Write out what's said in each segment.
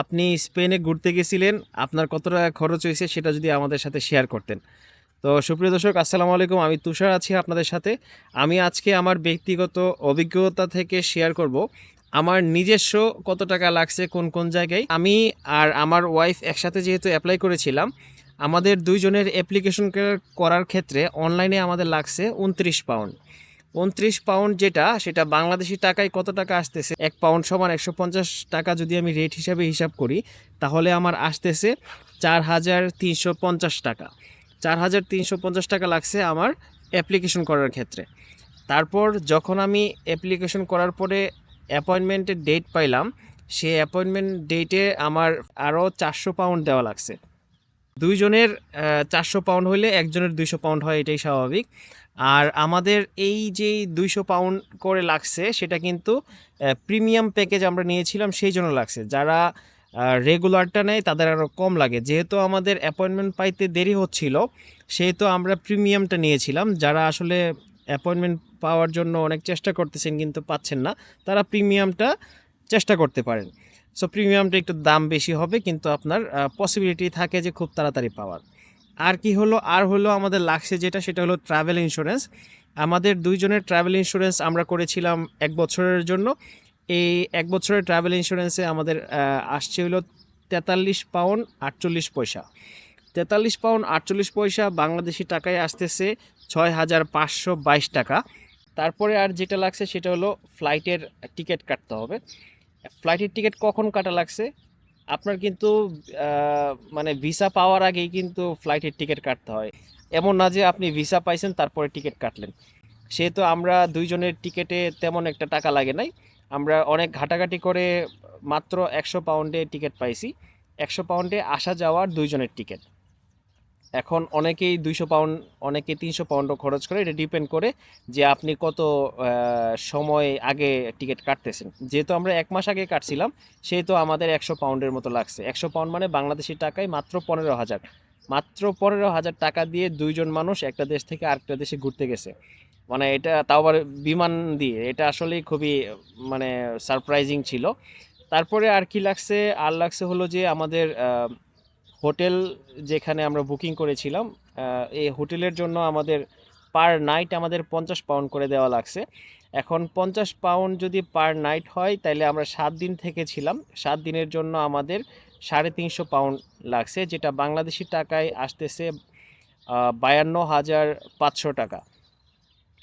আপনি স্পেনে ঘুরতে গেছিলেন, আপনার কত টাকা খরচ হয়েছে সেটা যদি আমাদের সাথে শেয়ার করতেন। তো সুপ্রিয় দর্শক, আসসালামু আলাইকুম, আমি তুষার আছি আপনাদের সাথে। আমি আজকে আমার ব্যক্তিগত অভিজ্ঞতা থেকে শেয়ার করব, আমার নিজস্ব কত টাকা লাগছে, কোন কোন জায়গায়। আমি আর আমার ওয়াইফ একসাথে যেহেতু অ্যাপ্লাই করেছিলাম, আমাদের দুইজনের অ্যাপ্লিকেশন করার ক্ষেত্রে অনলাইনে আমাদের লাগছে উনত্রিশ পাউন্ড উনত্রিশ পাউন্ড যেটা, সেটা বাংলাদেশি টাকায় কত টাকা আসতেছে? এক পাউন্ড সমান একশো পঞ্চাশ টাকা যদি আমি রেট হিসাবে হিসাব করি, তাহলে আমার আসতেছে চার হাজার তিনশো পঞ্চাশ টাকা। চার হাজার তিনশো পঞ্চাশ টাকা লাগছে আমার অ্যাপ্লিকেশন করার ক্ষেত্রে। তারপর যখন আমি অ্যাপ্লিকেশন করার পরে অ্যাপয়েন্টমেন্টের ডেট পাইলাম সে অ্যাপয়েন্টমেন্ট ডেটে আমার আরও চারশো পাউন্ড দেওয়া লাগছে। দুইজনের চারশো পাউন্ড হলে একজনের দুইশো পাউন্ড হয়, এটাই স্বাভাবিক। আর আমাদের এই যে দুইশো পাউন্ড করে লাগছে, সেটা কিন্তু প্রিমিয়াম প্যাকেজ আমরা নিয়েছিলাম, সেই জন্য লাগছে। যারা রেগুলারটা নেয়, তাদের আরও কম লাগে। যেহেতু আমাদের অ্যাপয়েন্টমেন্ট পাইতে দেরি হচ্ছিল, সেহেতু আমরা প্রিমিয়ামটা নিয়েছিলাম। যারা আসলে অ্যাপয়েন্টমেন্ট পাওয়ার জন্য অনেক চেষ্টা করতেছেন, কিন্তু পাচ্ছেন না, তারা প্রিমিয়ামটা চেষ্টা করতে পারেন। সো, প্রিমিয়ামটা একটু দাম বেশি হবে, কিন্তু আপনার পসিবিলিটি থাকে যে খুব তাড়াতাড়ি পাওয়ার। আর কি হলো? আর হলো আমাদের লাগছে যেটা, সেটা হলো ট্রাভেল ইন্স্যুরেন্স আমাদের দুইজনের ট্রাভেল ইন্স্যুরেন্স আমরা করেছিলাম এক বছরের জন্য। এই এক বছরের ট্রাভেল ইন্স্যুরেন্সে আমাদের আসছে হলো তেতাল্লিশ পাউন্ড আটচল্লিশ পয়সা। তেতাল্লিশ পাউন্ড আটচল্লিশ পয়সা বাংলাদেশি টাকায় আসতেছে ছয় হাজার পাঁচশো বাইশ টাকা। তারপরে আর যেটা লাগছে সেটা হলো ফ্লাইটের টিকিট কাটতে হবে। ফ্লাইটের টিকিট কখন কাটা লাগছে? আপনার কিন্তু মানে ভিসা পাওয়ার আগেই কিন্তু ফ্লাইটের টিকিট কাটতে হয়। এমন না যে আপনি ভিসা পাইছেন, তারপরে টিকিট কাটলেন। সেহেতু আমরা দুইজনের টিকিটে তেমন একটা টাকা লাগে নাই। আমরা অনেক ঘাটাঘাটি করে মাত্র একশো পাউন্ডে টিকিট পাইছি। একশো পাউন্ডে আসা যাওয়ার দুইজনের টিকিট এখন অনেকেই দুইশো পাউন্ড অনেকে তিনশো পাউন্ডও খরচ করে। এটা ডিপেন্ড করে যে আপনি কত সময় আগে টিকিট কাটতেছেন। যেহেতু আমরা এক মাস আগে কাটছিলাম, সেহেতু আমাদের একশো পাউন্ডের মতো লাগছে। একশো পাউন্ড মানে বাংলাদেশি টাকায় মাত্র পনেরো হাজার। মাত্র পনেরো হাজার টাকা দিয়ে দুইজন মানুষ একটা দেশ থেকে আরেকটা দেশে ঘুরতে গেছে। মানে এটা তাও আবার বিমান দিয়ে। এটা আসলেই খুবই মানে সারপ্রাইজিং ছিল। তারপরে আর কি লাগছে? আর লাগছে হলো যে আমাদের হোটেল যেখানে আমরা বুকিং করেছিলাম এই হোটেলের জন্য আমাদের পার নাইট আমাদের পঞ্চাশ পাউন্ড করে দেওয়া লাগছে। এখন পঞ্চাশ পাউন্ড যদি পার নাইট হয় তাহলে আমরা সাত দিন থেকে ছিলাম সাত দিনের জন্য আমাদের সাড়ে তিনশো পাউন্ড লাগছে, যেটা বাংলাদেশি টাকায় আসতেছে বায়ান্ন হাজার পাঁচশো টাকা।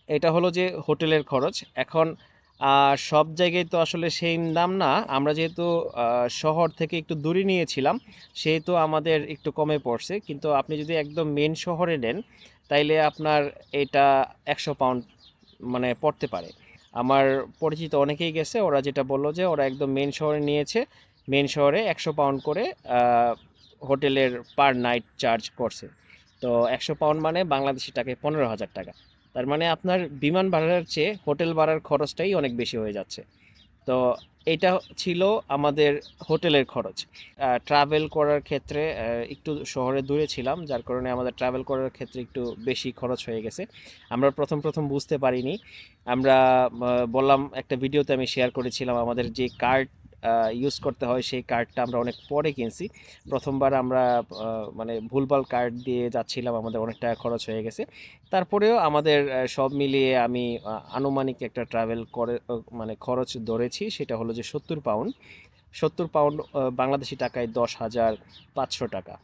এটা হলো যে হোটেলের খরচ। এখন সব জায়গায় তো আসলে সেম দাম না। আমরা যেহেতু শহর থেকে একটু দূরে নিয়েছিলাম, সেহেতু আমাদের একটু কমে পড়ছে। কিন্তু আপনি যদি একদম মেন শহরে নেন, তাইলে আপনার এটা একশো পাউন্ড মানে পড়তে পারে। আমার পরিচিত অনেকেই গেছে, ওরা যেটা বলল যে ওরা একদম মেন শহরে নিয়েছে মেন শহরে একশো পাউন্ড করে হোটেলের পার নাইট চার্জ করছে। তো একশো পাউন্ড মানে বাংলাদেশি টাকায় পনেরো হাজার টাকা। তার মানে আপনার বিমান ভাড়ার চেয়ে হোটেল ভাড়ার খরচটাই অনেক বেশি হয়ে যাচ্ছে। তো এটা ছিল আমাদের হোটেলের খরচ। ট্রাভেল করার ক্ষেত্রে একটু শহরে দূরে ছিলাম, যার কারণে আমাদের ট্রাভেল করার ক্ষেত্রে একটু বেশি খরচ হয়ে গেছে। আমরা প্রথম প্রথম বুঝতে পারিনি। আমরা বললাম, একটা ভিডিওতে আমি শেয়ার করেছিলাম আমাদের যে কার্ড ইউজ করতে হয় সেই কার্ডটা আমরা অনেক পরে কিনছি। প্রথমবার আমরা মানে ভুলভাল কার্ড দিয়ে যাচ্ছিলাম, আমাদের অনেক টাকা খরচ হয়ে গেছে। তারপরেও আমাদের সব মিলিয়ে আমি আনুমানিক একটা ট্রাভেল করে মানে খরচ ধরেছি, সেটা হলো যে সত্তর পাউন্ড সত্তর পাউন্ড বাংলাদেশি টাকায় দশ হাজার পাঁচশো টাকা।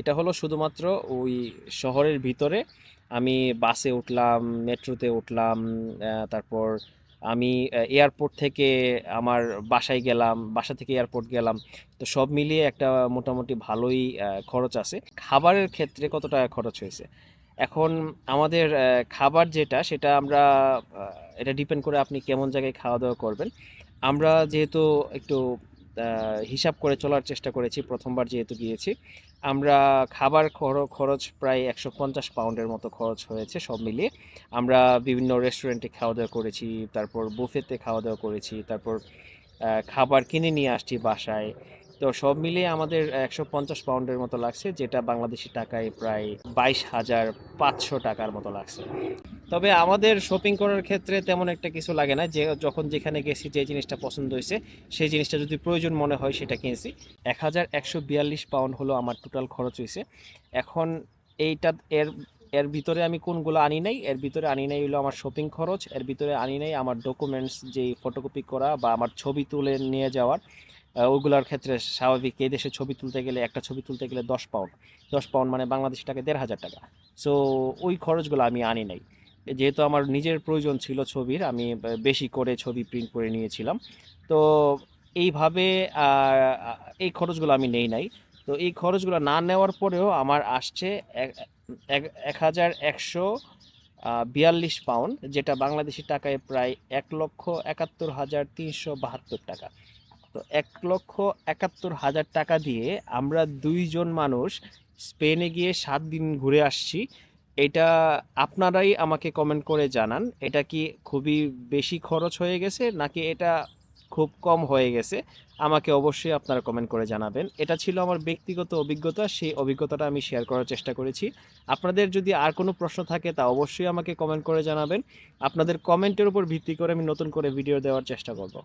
এটা হলো শুধুমাত্র ওই শহরের ভিতরে আমি বাসে উঠলাম, মেট্রোতে উঠলাম তারপর আমি এয়ারপোর্ট থেকে আমার বাসায় গেলাম, বাসা থেকে এয়ারপোর্ট গেলাম। তো সব মিলিয়ে একটা মোটামুটি ভালোই খরচ আছে। খাবারের ক্ষেত্রে কত টাকা খরচ হয়েছে? এখন আমাদের খাবার যেটা, সেটা আমরা এটা ডিপেন্ড করে আপনি কেমন জায়গায় খাওয়া দাওয়া করবেন। আমরা যেহেতু একটু হিসাব করে চলার চেষ্টা করেছি প্রথমবার যেহেতু গিয়েছি। আমরা খাবার খর- খরচ প্রায় একশো পঞ্চাশ পাউন্ডের মতো খরচ হয়েছে সব মিলিয়ে। আমরা বিভিন্ন রেস্টুরেন্টে খাওয়া দাওয়া করেছি, তারপর বুফেতে খাওয়া দাওয়া করেছি, তারপর খাবার কিনে নিয়ে আসছি বাসায়। তো সব মিলিয়ে আমাদের একশো পঞ্চাশ পাউন্ডের মতো লাগছে, যেটা বাংলাদেশি টাকায় প্রায় বাইশ হাজার পাঁচশো টাকার মতো লাগছে। তবে আমাদের শপিং করার ক্ষেত্রে তেমন একটা কিছু লাগে না, যে যখন যেখানে গেছি যে জিনিসটা পছন্দ হয়েছে, সেই জিনিসটা যদি প্রয়োজন মনে হয় সেটা কিনেছি। এক হাজার একশো বিয়াল্লিশ পাউন্ড হলো আমার টোটাল খরচ হয়েছে। এখন এইটা এর এর ভিতরে আমি কোনগুলো আনি নাই, এর ভিতরে আনি নাই হলো আমার শপিং খরচ, এর ভিতরে আনি নাই আমার ডকুমেন্টস যেই ফটোকপি করা বা আমার ছবি তুলে নিয়ে যাওয়ার। ওগুলোর ক্ষেত্রে স্বাভাবিক এই দেশে ছবি তুলতে গেলে, একটা ছবি তুলতে গেলে দশ পাউন্ড দশ পাউন্ড মানে বাংলাদেশি টাকা দেড় হাজার টাকা। সো ওই খরচগুলো আমি আনি নাই। যেহেতু আমার নিজের প্রয়োজন ছিল ছবির, আমি বেশি করে ছবি প্রিন্ট করে নিয়েছিলাম। তো এইভাবে এই খরচগুলো আমি নেই নাই। তো এই খরচগুলো না নেওয়ার পরেও আমার আসছে এক- হাজার একশো বিয়াল্লিশ পাউন্ড যেটা বাংলাদেশি টাকায় প্রায় এক লক্ষ একাত্তর হাজার তিনশো বাহাত্তর টাকা। তো এক লক্ষ একাত্তর হাজার টাকা দিয়ে আমরা দুইজন মানুষ স্পেনে গিয়ে সাত দিন ঘুরে আসছি। এটা আপনারাই আমাকে কমেন্ট করে জানান, এটা কি খুবই বেশি খরচ হয়ে গেছে নাকি এটা খুব কম হয়ে গেছে? আমাকে অবশ্যই আপনারা কমেন্ট করে জানাবেন। এটা ছিল আমার ব্যক্তিগত অভিজ্ঞতা, সেই অভিজ্ঞতাটা আমি শেয়ার করার চেষ্টা করেছি। আপনাদের যদি আর কোনো প্রশ্ন থাকে তা অবশ্যই আমাকে কমেন্ট করে জানাবেন। আপনাদের কমেন্টের উপর ভিত্তি করে আমি নতুন করে ভিডিও দেওয়ার চেষ্টা করব।